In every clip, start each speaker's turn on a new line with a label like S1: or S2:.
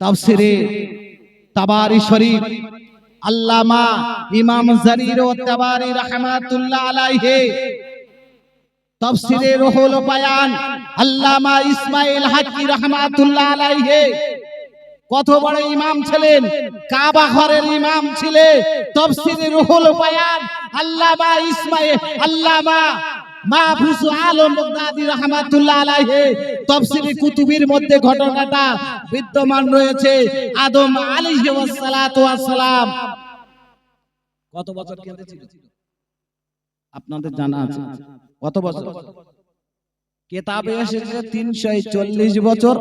S1: তাফসিরে তাবারি শরীফ আল্লামা ইমাম জারির ও তাবারি রাহমাতুল্লাহ আলাইহি তাফসিরে রুহুল বায়ান আল্লামা ইসমাইল হাকি রাহমাতুল্লাহ আলাইহি কত বড় ইমাম ছিলেন, কাবা ঘরের ইমাম ছিলেন তাফসিরে রুহুল বায়ান আল্লামা ইসমাইল, আল্লামা মাহফুজ আলম বাগদাদি রাহমাতুল্লাহ আলাইহি তাফসিরে কুতুবির মধ্যে ঘটনাটা বিদ্যমান রয়েছে। আদম আলী ওয়াসসালাম কত বছর কেঁদেছিল? আপনাদের জানা আছে। কত বছর? কেতাবে এসেছে তিনশো চল্লিশ বছর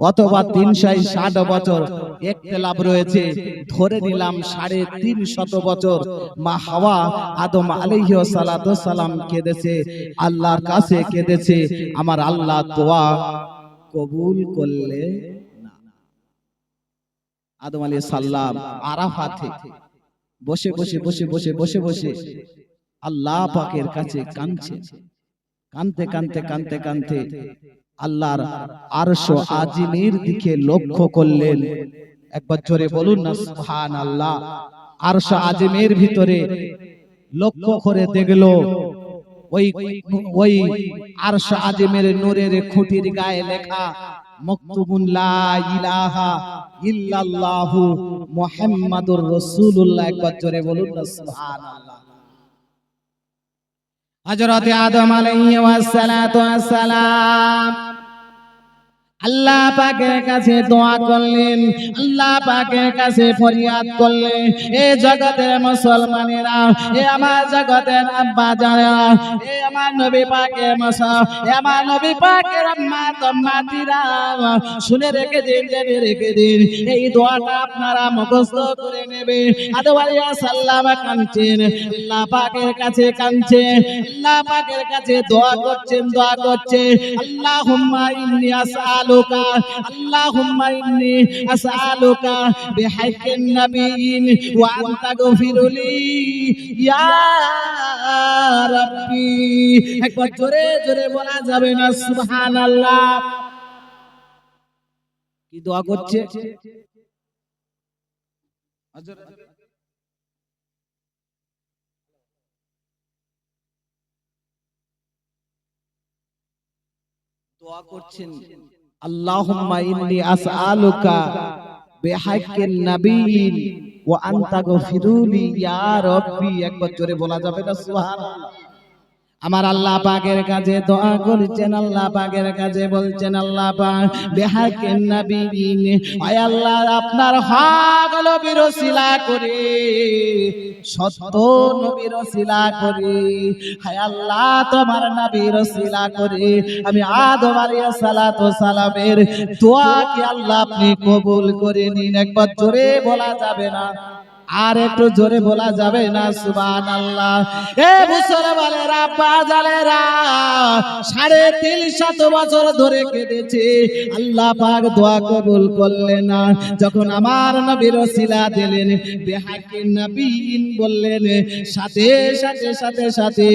S1: অথবা তিনশো ষাট বছর একটি লাভ রয়েছে ধরে নিলাম সাড়ে তিন শত বছর মা হাওয়া আদম আলাইহি সালাম কেঁদেছে আল্লাহর কাছে কেঁদেছে আমার আল্লাহ দোয়া কবুল করলে আদম আলাইহিস সালাম আরাফাতে বসে বসে বসে বসে বসে বসে আল্লাহ পাকের কাছে কাঁদছে কানতে কানতে কানতে কানতে আল্লাহর আরশ আজিমের দিকে লক্ষ্য করলেন। একবার জোরে বলুন না সুবহান আল্লাহ আরশ আজিমের ভিতরে লক্ষ্য করে দেখল। ওই ওই আরশ আজিমের নূরের খুঁটির গায়ে লেখা মকতুবুন লা ইলাহা ইল্লাল্লাহু মুহাম্মাদুর রাসূলুল্লাহ। একবার জোরে বলুন না সুবহানাল্লাহ। হযরত আদম আলাইহি ওয়াসসালাতু ওয়াসসালাম আল্লাহ পাকের কাছে দোয়া করলেন, আল্লাহ পাকের কাছে ফরিয়াদ করলেন, এ জগতের মুসলমানেরা, এ আমার জগতের আব্বা যারা এ আমার নবী পাকের মসা এ আমার নবী পাকের আম্মা তম্মাতিরা শুনে রেখে দিন, জেনে রেখে দিন, এই দোয়াটা আপনারা মুখস্থ করে নেবে আদম আলাইহিস সালাম কাঁদছেন, আল্লাহ পাকের কাছে কাঁদছেন, আল্লাহ পাকের কাছে দোয়া করছেন, দোয়া করছে আল্লাহুম্মা ইন্নী আসআলুকা আল্লাহুম্মা ইন্নী আসআলুকা বিহাক্কিন নাবিয়িন ওয়া আনতা গফিরুলি ইয়া রাব্বি। একবার জোরে জোরে বলা যাবে না, সুবহানাল্লাহ। কি দোয়া করছে? দোয়া করছেন। আল্লাহুম্মা إني أسألك بحق النبي وأنت গফিরুলি ইয়া রাব্বি। একবার জোরে বলা যাবে না সুবহানাল্লাহ। আমার আল্লাহ পাকের কাছে দোয়া করছেন, আল্লাহ পাকের কাছে বলছেন, আল্লাহ পাক বিহাক্কিন নাবিয়িন আয় আল্লাহ আপনার হক নবীর ওসিলা করে, সত্য নবীর ওসিলা করে। হায় আল্লাহ, তোমার নবীর ওসিলা করে। আমি আদম আলাইহিস সালাতু সালামের দোয়া কি আল্লাহ আপনি কবুল করে নিন। একবার জোরে বলা যাবে না। আর একটু জোরে বলা যাবে না সুবান আল্লাহ এ মুসলমানেরা বাজালেরা সাড়ে তিন শত বছর ধরে কেটেছে আল্লাহ পাক দোয়া কবুল করলেন না। যখন আমার নবীর ওসিলা দিলেন বেহাকিন নবীন বললেন, সাথে সাথে সাথে সাথে,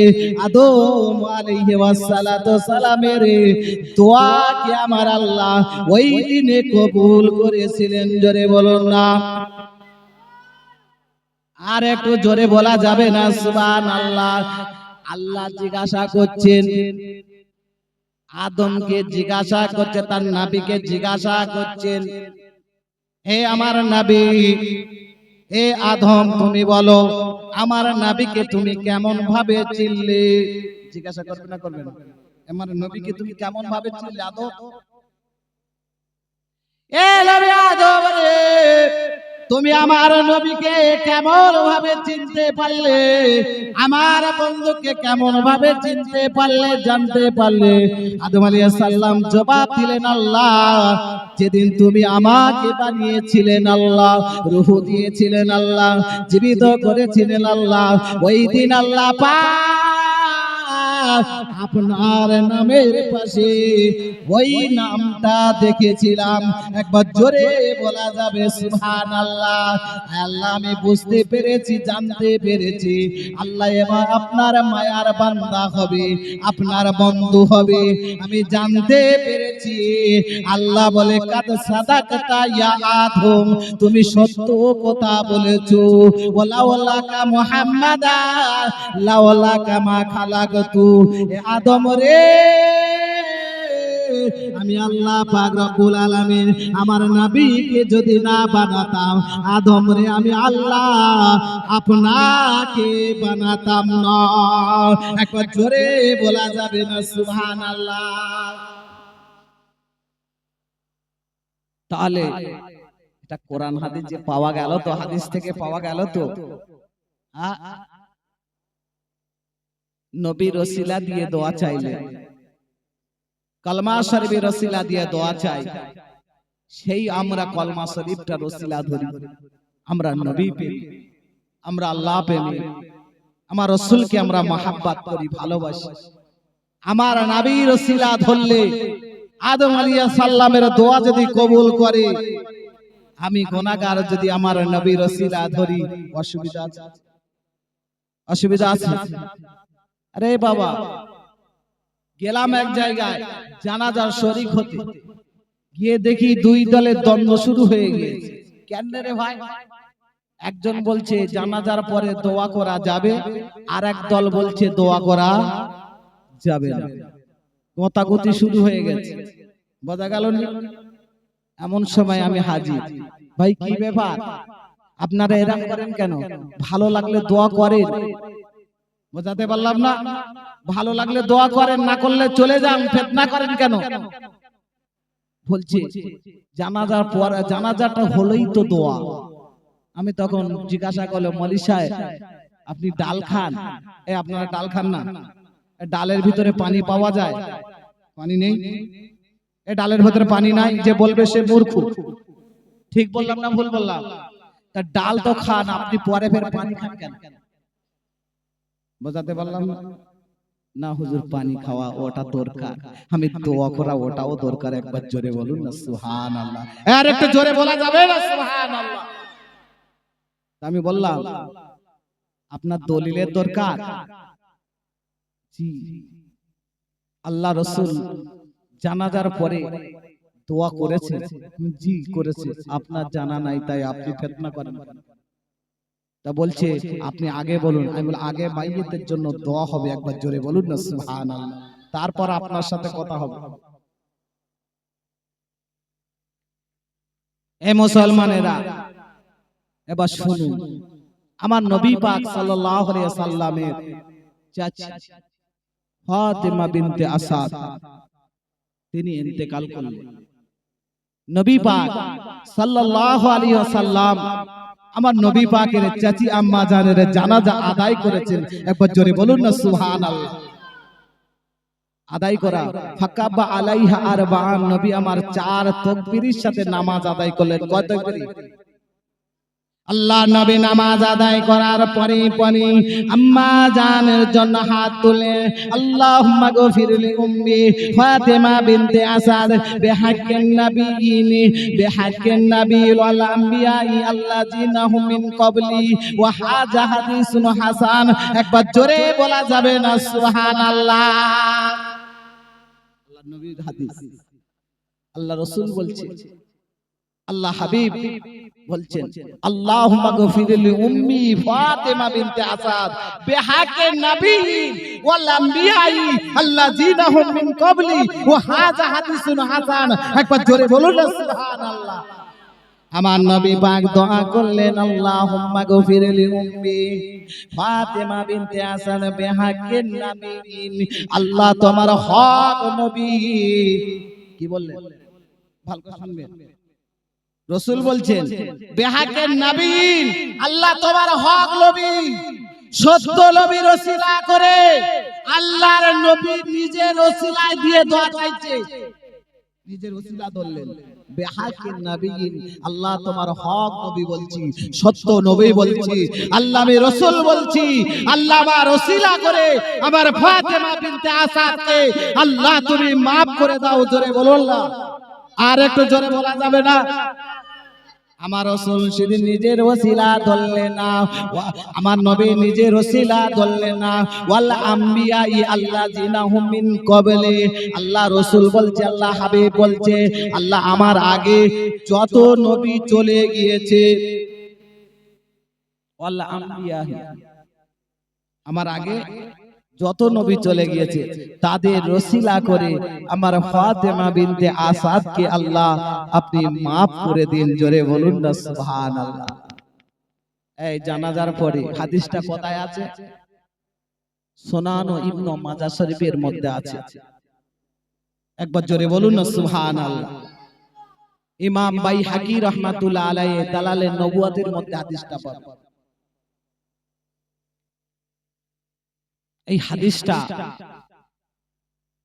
S1: আদম আলাইহি ওয়াসসালাতু সালামের দোয়া কি আমার আল্লাহ ওই দিনে কবুল করেছিলেন? জোরে বলুন না। আর একটু জোরে বলা যাবে না সুবান আল্লাহ আল্লাহ জিজ্ঞাসা করছেন, আদমকে জিজ্ঞাসা করছে, তার নাবিকে জিজ্ঞাসা করছেন, হে আমার নাবি, হে আদম, তুমি বলো, আমার নাবিকে তুমি কেমন ভাবে চিনলে? জিজ্ঞাসা করবে না করবে না আমার নবীকে তুমি কেমন ভাবে চিনলে, আদম? এ তুমি আমার নবীকে কেমন ভাবে চিনতে পারলে? আমার বন্ধুকে কেমন ভাবে চিনতে পারলে, জানতে পারলে? আদম আলাইহিস সালাম জবাব দিলেন, আল্লাহ, যেদিন তুমি আমাকে বানিয়েছিলেন, আল্লাহ, রূহ দিয়েছিলেন, আল্লাহ, জীবিত করেছিলেন, আল্লাহ, ওই দিন আল্লাহ পাক আপনার নামের পাশে ওই নামটা দেখেছিলাম। একবার জোরে বলা যাবে সুবহান আল্লাহ আল্লাহ আমি বুঝতে পেরেছি, জানতে পেরেছি। আল্লাহ এবার আপনার মায়ার বান্দা হবে, আপনার বন্ধু হবে। আমি জানতে পেরেছি। আল্লাহ বলে, কাদ সাদাকাতা ইয়া আদম। তুমি সত্য কথা বলেছ। ওলা ওলা কা মুহাম্মাদা। লাওলা কামা খালাকতু। আদম রে আমি আল্লাহ পাক রব্বুল আলামিন আমার নবীকে যদি না বানাতাম আদম রে আমি আল্লাহ আপনাকে বানাতাম না। একবার জোরে বলা যাবে না, সুবহানাল্লাহ। তাহলে এটা কোরআন হাদিস যে পাওয়া গেল তো, হাদিস থেকে পাওয়া গেল তো? আ- নবী রসিলা দিয়ে দোয়া চাইলে। কলমা শরীফের রসিলা দিয়ে দোয়া চাই সেই আমরা কলমা শরীফটা রসিলা ধরি। আমরা নবী পেয়ে আমরা আল্লাহ প্রেমী। আমার রসুলকে আমরা মহাব্বাত করি ভালোবাসি। আমার নাবি রসিলা ধরলে আদম আলিয়া সাল্লামের দোয়া যদি কবুল করে আমি গোনাগার যদি আমার নবী রসিলা ধরি অসুবিধা আছে? অসুবিধা আছে? আরে বাবা, গেলাম এক জায়গায়, জানাজার শরিক হতে। গিয়ে দেখি দুই দলের দ্বন্দ্ব শুরু হয়ে গিয়েছে। কেন রে ভাই? একজন বলছে, জানাজার পরে দোয়া করা যাবে, আর এক দল বলছে, দোয়া করা যাবে না। গোতাগুতি শুরু হয়ে গেছে। বোঝা গেল? এমন সময় আমি হাজির। ভাই, কি ব্যাপার? আপনারা এরকম করেন কেন? ভালো লাগলে দোয়া করেন। বোঝাতে পারলাম না। ভালো লাগলে দোয়া করেন, না করলে চলে যান। ফেতনা করেন কেন? বলছে, জানাজার পর জানাজাটা হলেই তো দোয়া। আমি তখন জিজ্ঞাসা করল মলি সাহেব, আপনি ডাল খান? এ, আপনারা ডাল খান না। ডালের ভিতরে পানি পাওয়া যায়? পানি নেই? এ, ডালের ভিতরে পানি নাই? যে বলবে সে মূর্খ। ঠিক বললাম না ভুল বললাম? তা ডাল তো খান, আপনি পরে ফের পানি খান কেন? বোঝাতে পারলাম? না? হুজুর পানি খাওয়া ওটা দরকার। আমি দোয়া করা ওটাও দরকার একবার জোরে বলুন না সুহান আল্লাহ আর একটু জোরে বলা যাবে না সুহান আল্লাহ আমি বললাম আপনার দলিলের দরকার। জি। আল্লাহ রসুল জানাজার পরে দোয়া করেছে। জি করেছে। আপনার জানা নাই তাই আপনি ফেতনা করেন। তা বলছে আপনি আগে বলুন। আমি বল আগে মাইয়েতের জন্য দোয়া হবে একবার জোরে বলুন না সুবহানাল্লাহ। তারপর আপনার সাথে কথা হবে। এ মুসলমানেরা এবার শুনুন। আমার নবী পাক সাল্লাল্লাহু আলাইহি সাল্লামের চাচি ফাতেমা বিনতে আসাদ। তিনি ইন্তেকাল করলেন। নবী পাক সাল্লাল্লাহু আলাইহি ওয়াসাল্লাম আমার নবী পাকের চাচি আম্মা জানের জানাজা আদায় করেছেন। একবার জোরে বলুন না সুহান আদায় করা। ফাকাবা আলাইহা আর বা নবী আমার চার তকবিরির সাথে নামাজ আদায় করলেন। কয় তাকবীর? আল্লাহ নবী নামাজ আদায় করার পরে পরে আম্মা জানের জন্য হাত তুলে, আল্লাহুম্মা গফিরলি উম্মি ফাতেমা বিনতে আসাদ বিহাক্কিন নাবিয়িন বিহাক্কিন নাবিয়িল ওয়াল আম্বিয়াই আল্লাযিনা হুম মিন ক্বাবলি, ওয়া হাজা হাদিসুন হাসান। একবার জোরে বলা যাবে না, সুবহানাল্লাহ। আল্লাহ নবীর হাদিস। আল্লাহ রাসূল বলছে, আল্লাহ হাবিব বলছেন আল্লাহুম্মা গফিরলি উম্মি ফাতেমা বিনতে আসাদ। বিহাকে নবী ওয়াল আম্বিয়াই আল্লাযিনা হুম মিন ক্বাবলি ওয়া হাযা হাদিসুন হাসান। একবার জোরে বলুন না সুবহানাল্লাহ। আমার নবী পাক দোয়া করলেন আল্লাহুম্মা গফিরলি উম্মি ফাতেমা বিনতে আসাদ বিহাকে নবী আল্লাহ তোমার হক নবী। কি বললেন? ভালো করে শুনবেন। রসুল বলছেন বেহাকের নবীন আল্লাহ তোমার হক নবী সত্য নবী রসিলা করে আল্লাহর নবী নিজের রসিলায় দিয়ে দোয়া চাইছে। নিজের রসিলা ধরলেন। নবীন আল্লাহ তোমার হক নবী বলছি সত্য নবী বলছি আল্লাহ আমি রসুল বলছি আল্লাহ আমার ওসিলা করে আমার ফাতেমা বিনতে আসাদকে আল্লাহ তুমি maaf করে দাও জোরে বলো আল্লাহ। আর একটু জোরে বলা যাবে না? আমার রসুল সেদিন নিজের ওসিলা ধরলে না। আমার নবী নিজের ওসিলা ধরলে না। ওয়াল আম্বিয়া ই আল্লাহ জিনাহুম হুমিন কবলে আল্লাহ রসুল বলছে, আল্লাহ হাবিব বলছে, আল্লাহ আমার আগে যত নবী চলে গিয়েছে। ওয়াল আম্বিয়া আমার আগে যত নবী চলে গিয়েছে তাদের রসিলা করে আমার ফাতেমা বিনতে আসাদকে আল্লাহ আপনি মাফ করে দিন জোরে বলুন না সুবহানাল্লাহ। এই জানাজার পরে হাদিসটা কোথায় আছে? সোনানো ইবনু মাজাহ শরীফের মধ্যে আছে। একবার জোরে বলুন না সুবহানাল্লাহ। ইমাম বাই হাকি রহমাতুল্লাহ আলাইহি দালালের নবুয়াতের মধ্যে হাদিসটা পাবেন এই হাদিসটা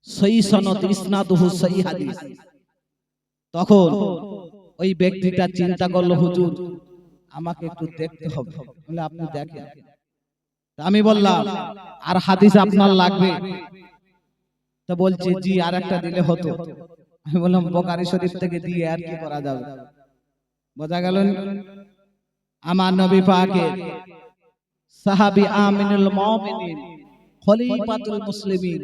S1: সই সনদ, ইসনাদুহু সই হাদিস। তখন ওই ব্যক্তিটা চিন্তা করল, হুজুর, আমাকে একটু দেখতে হবে। বলে, আপনি দেখেন। আমি বললাম, আর হাদিস আপনার লাগবে? তো বলছে, জি আর একটা দিলে হতো। আমি বললাম, বোকারি শরীফ থেকে দিয়ে আর কি করা যাবে? বোঝা গেল আমার নবী পাকের সাহাবী আমিনুল মুমিনিন খলিফাতুল মুসলিমিন।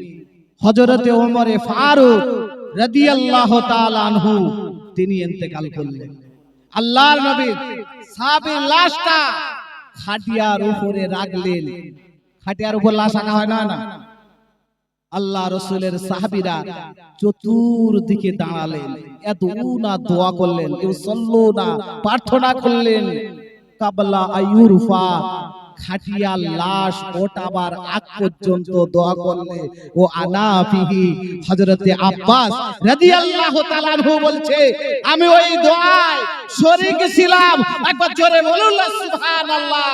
S1: হযরতে ওমরে ফারুক রাদিয়াল্লাহু তাআলা আনহু তিনি ইন্তেকাল করলেন। আল্লাহর নবী সাহাবীর লাশটা খাটিয়ার উপরে রাখলেন। খাটিয়ার উপর লাশ রাখা হয় না না? আল্লাহ রসুলের সাহাবীরা চতুর্দিকে দাঁড়ালেন। এত না দোয়া করলেন কেউ সল্লো না প্রার্থনা করলেন কাবলা আয়ুরফা খাটিয়া লাশ ওঠাবার আগ পর্যন্ত দোয়া করলে। ও আনাফিহি হযরতে আব্বাস রাদিয়াল্লাহু তাআলা বলছে আমি ওই দোয়ায় শরীক ছিলাম। একবার জোরে বলুন সুবহানাল্লাহ।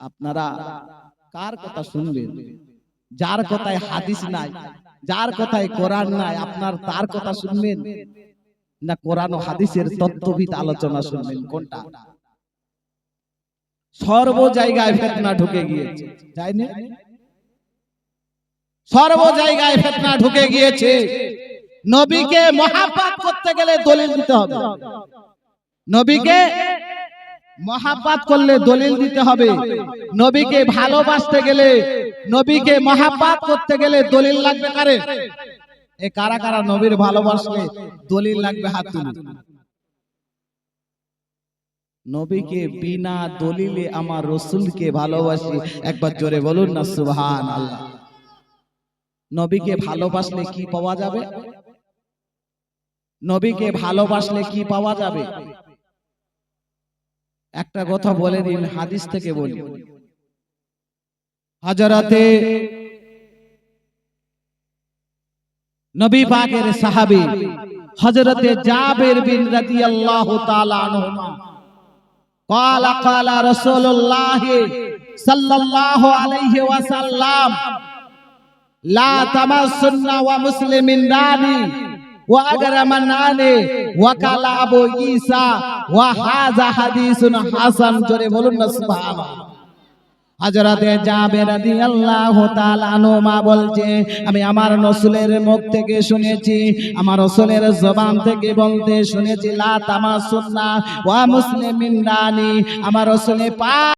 S1: আপনারা কার কথা শুনবেন? যার কথায় হাদিস নাই যার কথায় কোরআন নাই আপনার তার কথা শুনবেন? না কোরআন ও হাদিসের তত্ত্ববিদ আলোচনা শুনবেন কোনটা? সর্ব জায়গায় ফেতনা ঢুকে গিয়েছে। তাই না সর্ব জায়গায় ফেতনা ঢুকে গিয়েছে। নবীকে মহাপাত করতে গেলে দলিল দিতে হবে। নবীকে মহাপাত করলে দলিল দিতে হবে। নবীকে ভালোবাসতে গেলে, নবীকে মহাপাত করতে গেলে দলিল লাগবে কারে? এ কারা কারা নবীর ভালোবাসলে দলিল লাগবে হাত তুলুন নবীকে বিনা দলিলে আমার রসুলকে ভালোবাসি। একবার জোরে বলুন না সুবহান আল্লাহ নবীকে ভালোবাসলে কি পাওয়া যাবে? নবীকে ভালোবাসলে কি পাওয়া যাবে? একটা কথা বলে দিন হাদিস থেকে বলি। হাজারাতে নবী পাকের সাহাবী হযরতে জাবির বিন রাদিয়াল্লাহু তাআলা আনহুমা। قال قال رسول الله صلى الله عليه وسلم لا تمسن ومسلم ناني وأجرم ناني وقال أبو عيسى وهذا حديث حسن جري بولن سبحان হযরতে জাবের রাদিয়াল্লাহু তাআলা মা বলছে, আমি আমার নসুলের মুখ থেকে শুনেছি, আমার রসুলের জবান থেকে বলতে শুনেছি, লা তামাসুন্না ওয়া মুসলিমিন দানি আমার রসুলে পাক